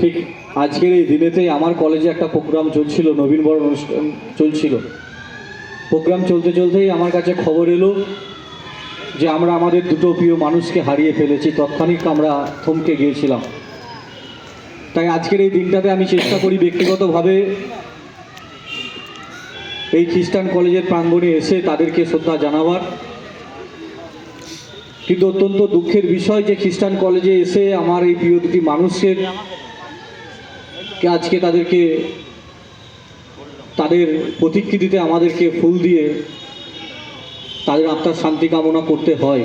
ঠিক আজকের এই দিনেতেই আমার কলেজে একটা প্রোগ্রাম চলছিল নবীনবরণ অনুষ্ঠান চলছিল। প্রোগ্রাম চলতে চলতেই আমার কাছে খবর এলো যে আমরা আমাদের দুটো প্রিয় মানুষকে হারিয়ে ফেলেছি, তৎক্ষণিক আমরা থমকে গিয়েছিলাম। তাই আজকের এই দিনটাতে আমি চেষ্টা করি ব্যক্তিগতভাবে এই খ্রিস্টান কলেজের প্রাঙ্গণে এসে তাদেরকে শ্রদ্ধা জানাবার। কিন্তু অত্যন্ত দুঃখের বিষয় যে খ্রিস্টান কলেজে এসে আমার এই প্রিয় দুটি মানুষের আজকে তাদেরকে তাদের প্রতিকৃতিতে আমাদেরকে ফুল দিয়ে তাদের আত্মার শান্তি কামনা করতে হয়।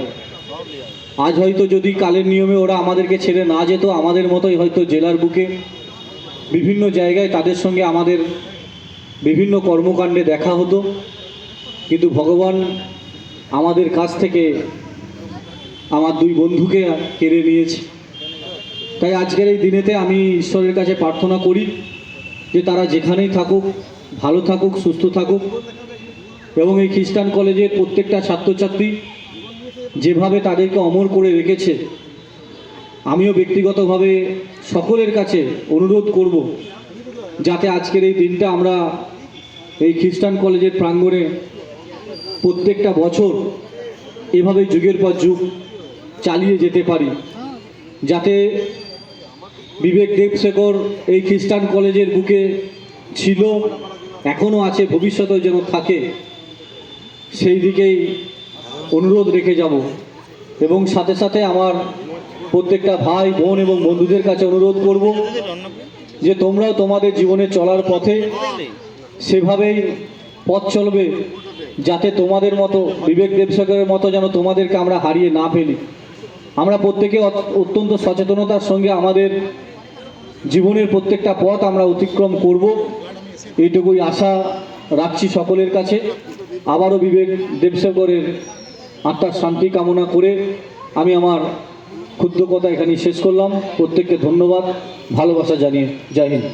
আজ হয়তো যদি কালের নিয়মে ওরা আমাদেরকে ছেড়ে না যেত, আমাদের মতোই হয়তো জেলার বুকে বিভিন্ন জায়গায় তাদের সঙ্গে আমাদের বিভিন্ন কর্মকাণ্ডে দেখা হতো। কিন্তু ভগবান আমাদের কাছ থেকে আমার দুই বন্ধুকে কেড়ে নিয়েছে। তাই আজকের এই দিনেতে আমি ঈশ্বরের কাছে প্রার্থনা করি যে তারা যেখানেই থাকুক, ভালো থাকুক, সুস্থ থাকুক এবং এই খ্রিস্টান কলেজের প্রত্যেকটা ছাত্রছাত্রী যেভাবে তাদেরকে অমর করে রেখেছে, আমিও ব্যক্তিগতভাবে সকলের কাছে অনুরোধ করব যাতে আজকের এই দিনটা আমরা এই খ্রিস্টান কলেজের প্রাঙ্গণে প্রত্যেকটা বছর এভাবে যুগের পর যুগ চালিয়ে যেতে পারি, যাতে বিবেক দেবশেখর এই খ্রিস্টান কলেজের বুকে ছিল, এখনও আছে, ভবিষ্যতেও যেন থাকে, সেই দিকেই অনুরোধ রেখে যাব। এবং সাথে সাথে আমার প্রত্যেকটা ভাই, বোন এবং বন্ধুদের কাছে অনুরোধ করব যে তোমরাও তোমাদের জীবনে চলার পথে সেভাবেই পথ চলবে, যাতে তোমাদের মতো, বিবেক দেবসাগরের মতো যেন তোমাদেরকে আমরা হারিয়ে না ফেলি। আমরা প্রত্যেকে অত্যন্ত সচেতনতার সঙ্গে আমাদের জীবনের প্রত্যেকটা পথ আমরা অতিক্রম করব। এইটুকুই আশা রাখছি সকলের কাছে। আবারও বিবেক দেবসাগরের আত্মার শান্তি কামনা করে আমি আমার ক্ষুদ্র কথা এখানে শেষ করলাম। প্রত্যেককে ধন্যবাদ, ভালোবাসা জানিয়ে জয় হিন্দ।